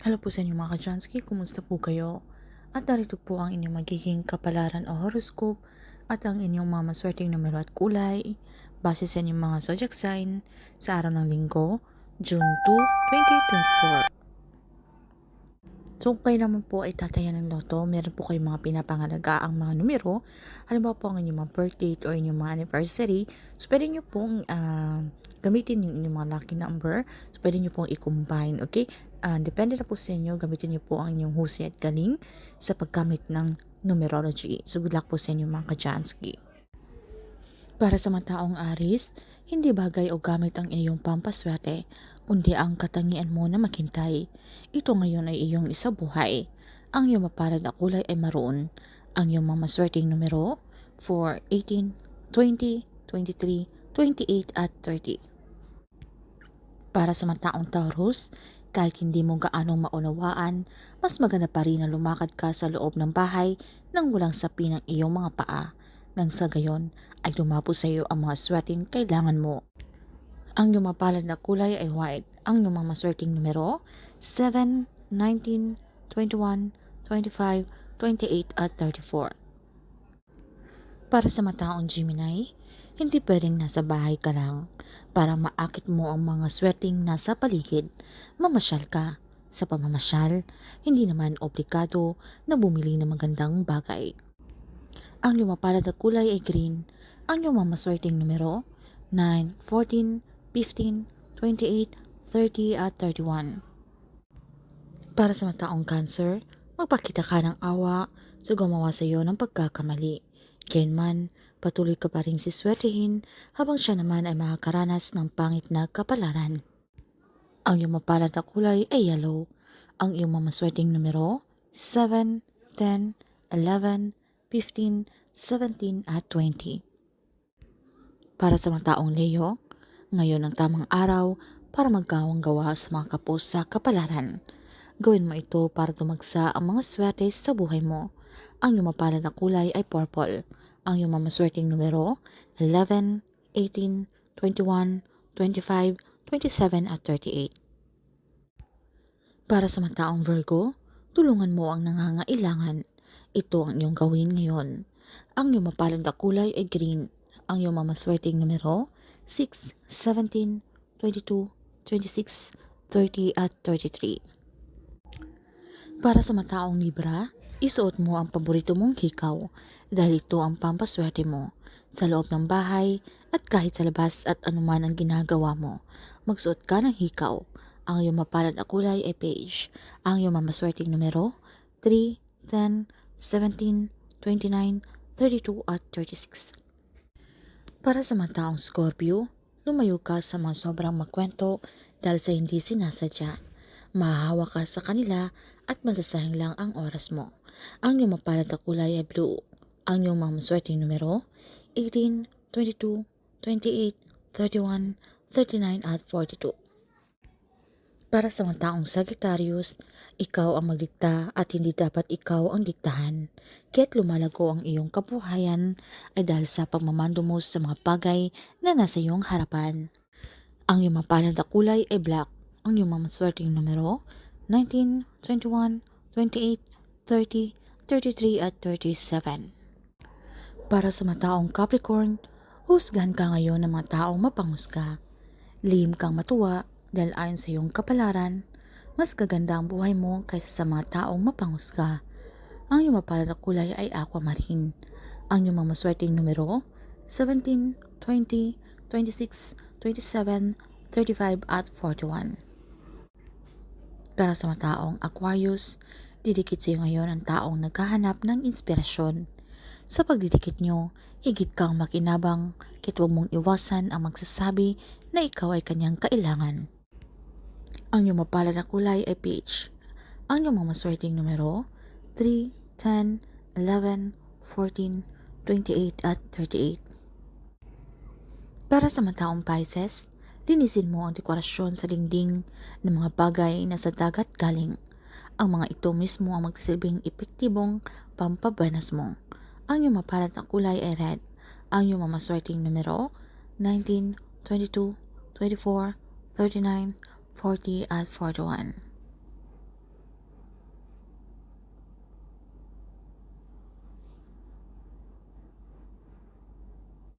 Hello po sa inyo mga kajansky, kumusta po kayo? At narito po ang inyong magiging kapalaran o horoscope at ang inyong mga maswerteng numero at kulay base sa inyong mga zodiac sign sa araw ng linggo, June 2, 2024. So kung kayo naman po ay tatayan ng loto, meron po kayong mga pinapangalaga ang mga numero. Halimbawa po ang inyong mga birth date o inyong mga anniversary. So pwede nyo pong ah, gamitin yung inyong mga lucky number. So pwede nyo pong i-combine, okay? Ah, depende na po sa inyo, gamitin nyo po ang inyong husay at galing sa paggamit ng numerology. So good luck po sa inyo mga kajansky. Para sa mga taong aris, hindi bagay o gamit ang iyong pampaswerte, kundi ang katangian mo na maghintay. Ito ngayon ay iyong isabuhay. Ang iyong mapalad na kulay ay maroon. Ang iyong mga numero 4, 18, 20, 23, 28 at 30. Para sa mga taong Taurus, kahit hindi mo gaanong maunawaan, mas maganda pa rin na lumakad ka sa loob ng bahay nang walang sapi ng iyong mga paa. Nang sa gayon ay dumapo sa iyo ang mga swerteng kailangan mo. Ang iyong mapalad na kulay ay white. Ang mga maswerteng numero 7, 19, 21, 25, 28 at 34. Para sa mataong Gemini, hindi pwedeng nasa bahay ka lang. Para maakit mo ang mga swerteng nasa paligid, mamasyal ka. Sa pamamasyal, hindi naman obligado na bumili ng magandang bagay. Ang lumapalad na kulay ay green. Ang iyong mga maswerteng numero 9, 14, 15, 28, 30 at 31. Para sa mataong cancer, magpakita ka ng awa sa gumawa sa iyo ng pagkakamali. Gayunman, patuloy ka pa rin siswertehin habang siya naman ay makakaranas ng pangit na kapalaran. Ang iyong mapalad na kulay ay yellow. Ang iyong mamaswerteng numero 7, 10, 11, 15, 17 at 20. Para sa mga taong Leo, ngayon ang tamang araw para magkawang gawa sa mga kapos sa kapalaran. Gawin mo ito para tumagsa ang mga swerte sa buhay mo. Ang iyong mapalad na kulay ay purple. Ang iyong mamaswerteng numero 11, 18, 21, 25, 27 at 38. Para sa mga taong Virgo, tulungan mo ang nangangailangan. Ito ang iyong gawin ngayon. Ang iyong mapalad na kulay ay green. Ang iyong mamaswerteng numero 6, 17, 22, 26, 30 at 33. Para sa mataong Libra, isuot mo ang paborito mong hikaw dahil ito ang pampaswerte mo sa loob ng bahay at kahit sa labas at anuman ang ginagawa mo. Magsuot ka ng hikaw. Ang iyong mapalad na kulay ay beige. Ang iyong mamaswerteng numero 3, 10, 17, 29, 32 at 36. Para sa mga taong Scorpio, lumayo ka sa mga sobrang magkwento dahil sa hindi sinasadya. Mahahawa ka sa kanila at masasayang lang ang oras mo. Ang iyong mapalad na kulay ay blue. Ang iyong mga maswerteng numero 18, 22, 28, 31, 39 at 42. Para sa mga taong Sagittarius, ikaw ang magdikta at hindi dapat ikaw ang diktahan. Kaya't lumalago ang iyong kabuhayan ay dahil sa pagmamando mo sa mga bagay na nasa iyong harapan. Ang iyong mapalad na kulay ay black. Ang iyong mga maswerteng numero 19, 21, 28, 30, 33 at 37. Para sa mga taong Capricorn, husgahan ka ngayon ng mga taong mapanghusga. Lihim kang matuwa dahil ayon sa iyong kapalaran, mas gaganda ang buhay mo kaysa sa mga taong mapanghusga. Ang iyong mapalad na kulay ay aquamarine. Ang iyong mga maswerteng numero 17, 20, 26, 27, 35 at 41. Para sa mga taong Aquarius, didikit sa iyo ngayon ang taong naghahanap ng inspirasyon. Sa pagdidikit nyo, higit kang makinabang, kit mong iwasan ang magsasabi na ikaw ay kanyang kailangan. Ang iyong mapalad na kulay ay peach. Ang iyong mga maswerteng numero 3, 10, 11, 14, 28 at 38. Para sa mga taong Pisces, linisin mo ang dekorasyon sa dingding ng mga bagay na sa dagat galing. Ang mga ito mismo ang magsisilbing epektibong pampabanas mo. Ang iyong mapalad na kulay ay red. Ang iyong mamaswerteng numero 19, 22, 24, 39, 40 at 41.